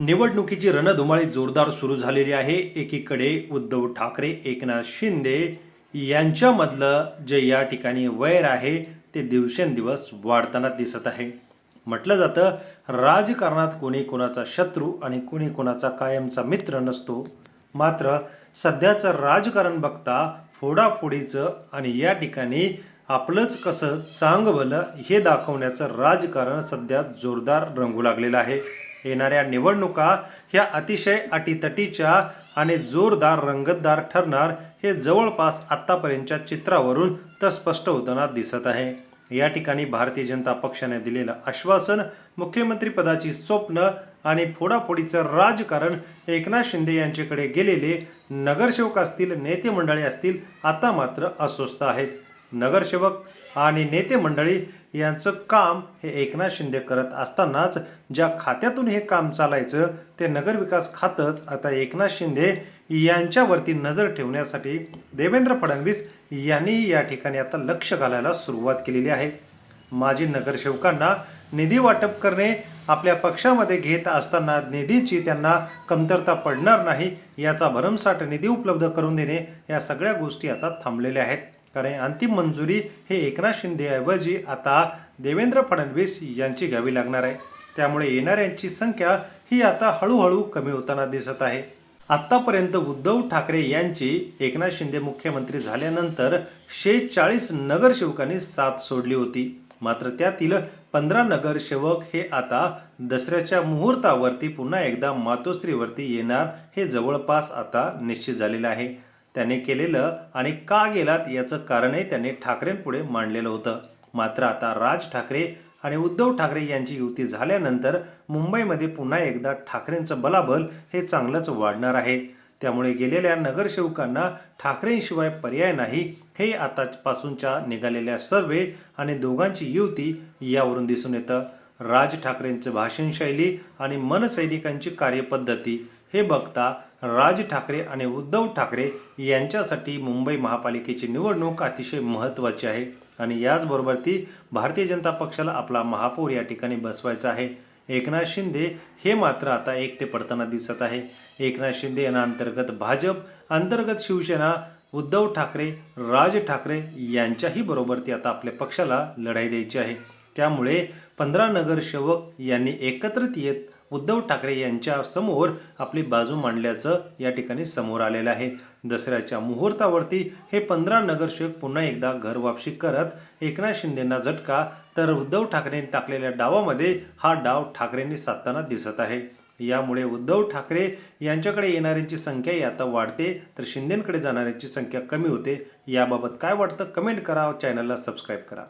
निवडणुकीची रणधुमाळी जोरदार सुरू झालेली आहे. एकीकडे उद्धव ठाकरे एकनाथ शिंदे यांच्यामधलं जे या ठिकाणी वैर आहे ते दिवसेंदिवस वाढताना दिसत आहे. म्हटलं जातं राजकारणात कोणी कोणाचा शत्रू आणि कोणी कोणाचा कायमचा मित्र नसतो. मात्र सध्याचं राजकारण बघता फोडाफोडीचं आणि या ठिकाणी आपलंच कसं चांगलं हे दाखवण्याचं राजकारण सध्या जोरदार रंगू लागलेलं आहे. येणाऱ्या निवडणुका ह्या अतिशय अटीतटीच्या आणि जोरदार रंगतदार ठरणार हे जवळपास आत्तापर्यंतच्या चित्रावरून तर स्पष्ट होताना दिसत आहे. या ठिकाणी भारतीय जनता पक्षाने दिलेलं आश्वासन मुख्यमंत्रीपदाची स्वप्न आणि फोडाफोडीचं राजकारण एकनाथ शिंदे यांच्याकडे गेलेले नगरसेवक असतील नेते मंडळी असतील आता मात्र अस्वस्थ आहेत. नगरसेवक आणि नेते मंडळी यांचं काम हे एकनाथ शिंदे करत असतानाच ज्या खात्यातून हे काम चालायचं ते नगरविकास खातंच आता एकनाथ शिंदे यांच्यावरती नजर ठेवण्यासाठी देवेंद्र फडणवीस यांनी या ठिकाणी आता लक्ष घालायला सुरुवात केलेली आहे. माजी नगरसेवकांना निधी वाटप करणे आपल्या पक्षामध्ये घेत असताना निधीची त्यांना कमतरता पडणार नाही याचा भरमसाठ निधी उपलब्ध करून देणे या सगळ्या गोष्टी आता थांबलेल्या आहेत. कारण अंतिम मंजुरी हे एकनाथ शिंदेऐवजी आता देवेंद्र फडणवीस यांची घ्यावी लागणार आहे. त्यामुळे येणाऱ्यांची संख्या ही आता हळूहळू कमी होताना दिसत आहे. आत्तापर्यंत उद्धव ठाकरे यांची एकनाथ शिंदे मुख्यमंत्री झाल्यानंतर शेचाळीस नगरसेवकांनी साथ सोडली होती. मात्र त्यातील पंधरा नगरसेवक हे आता दसऱ्याच्या मुहूर्तावरती पुन्हा एकदा मातोश्रीवरती येणार हे जवळपास आता निश्चित झालेलं आहे. त्याने केलेलं आणि का गेलात याचं कारणही त्यांनी ठाकरेंपुढे मांडलेलं होतं. मात्र आता राज ठाकरे आणि उद्धव ठाकरे यांची युती झाल्यानंतर मुंबईमध्ये पुन्हा एकदा ठाकरेंचं बलाबल हे चांगलंच वाढणार आहे. त्यामुळे गेलेल्या नगरसेवकांना ठाकरेंशिवाय पर्याय नाही हे आतापासूनच्या निघालेल्या सर्वे आणि दोघांची युती यावरून दिसून येतं. राज ठाकरेंचं भाषणशैली आणि मनसैनिकांची कार्यपद्धती हे बघता राज ठाकरे आणि उद्धव ठाकरे यांच्यासाठी मुंबई महापालिकेची निवडणूक अतिशय महत्त्वाची आहे. आणि याचबरोबर ती भारतीय जनता पक्षाला आपला महापौर या ठिकाणी बसवायचा आहे. एकनाथ शिंदे हे मात्र आता एकटे पडताना दिसत आहे. एकनाथ शिंदे यांना अंतर्गत भाजप अंतर्गत शिवसेना उद्धव ठाकरे राज ठाकरे यांच्याही बरोबर ती आता आपल्या पक्षाला लढाई द्यायची आहे. त्यामुळे पंधरा नगरसेवक यांनी एकत्रित येत उद्धव ठाकरे यांच्या समोर आपली बाजू मांडल्याचं या ठिकाणी समोर आलेलं आहे. दसऱ्याच्या मुहूर्तावरती हे पंधरा नगरसेवक पुन्हा एकदा घर वापसी करत एकनाथ शिंदेंना झटका तर उद्धव ठाकरेंनी टाकलेल्या डावामध्ये हा डाव ठाकरेंनी साधताना दिसत आहे. यामुळे उद्धव ठाकरे यांच्याकडे येणाऱ्यांची संख्या आता वाढते तर शिंदेकडे जाणाऱ्यांची संख्या कमी होते. याबाबत काय वाटतं? कमेंट करा चॅनलला सबस्क्राईब करा.